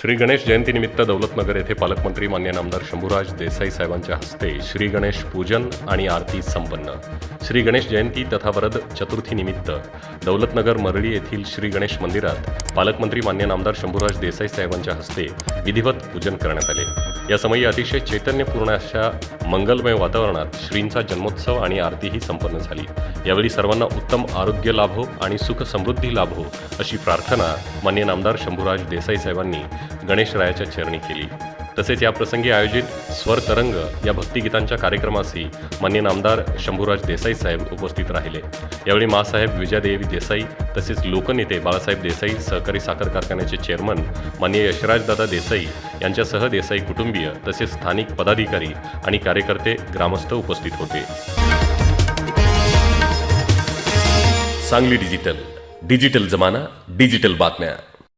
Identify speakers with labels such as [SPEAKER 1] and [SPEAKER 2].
[SPEAKER 1] श्री गणेश जयंतीनिमित्त दौलतनगर येथे पालकमंत्री मान्य नामदार शंभूराज देसाई साहेबांच्या हस्ते श्री गणेश पूजन आणि आरती संपन्न. श्री गणेश जयंती तथा वरद चतुर्थीनिमित्त दौलतनगर मरळी येथील श्री गणेश मंदिरात पालकमंत्री मान्य नामदार शंभूराज देसाई साहेबांच्या हस्ते विधिवत पूजन करण्यात आले. या समयी अतिशय चैतन्यपूर्ण अशा मंगलमय वातावरणात श्रींचा जन्मोत्सव आणि आरतीही संपन्न झाली. यावेळी सर्वांना उत्तम आरोग्य लाभो आणि सुख समृद्धी लाभो अशी प्रार्थना मान्य नामदार शंभूराज देसाई साहेबांनी गणेशरायाच्या चरणी केली. तसेच या प्रसंगी आयोजित स्वर तरंग या भक्तिगीतांच्या कार्यक्रमासही मान्य नामदार शंभूराज देसाई साहेब उपस्थित राहिले. यावेळी मासाहेब विजयादेवी देसाई तसेच लोकनेते बाळासाहेब देसाई सहकारी साखर कारखान्याचे चेअरमन मान्य यशराजदादा देसाई यांच्यासह देसाई कुटुंबीय तसेच स्थानिक पदाधिकारी आणि कार्यकर्ते ग्रामस्थ उपस्थित होते. सांगली डिजिटल डिजिटल जमाना डिजिटल बातम्या.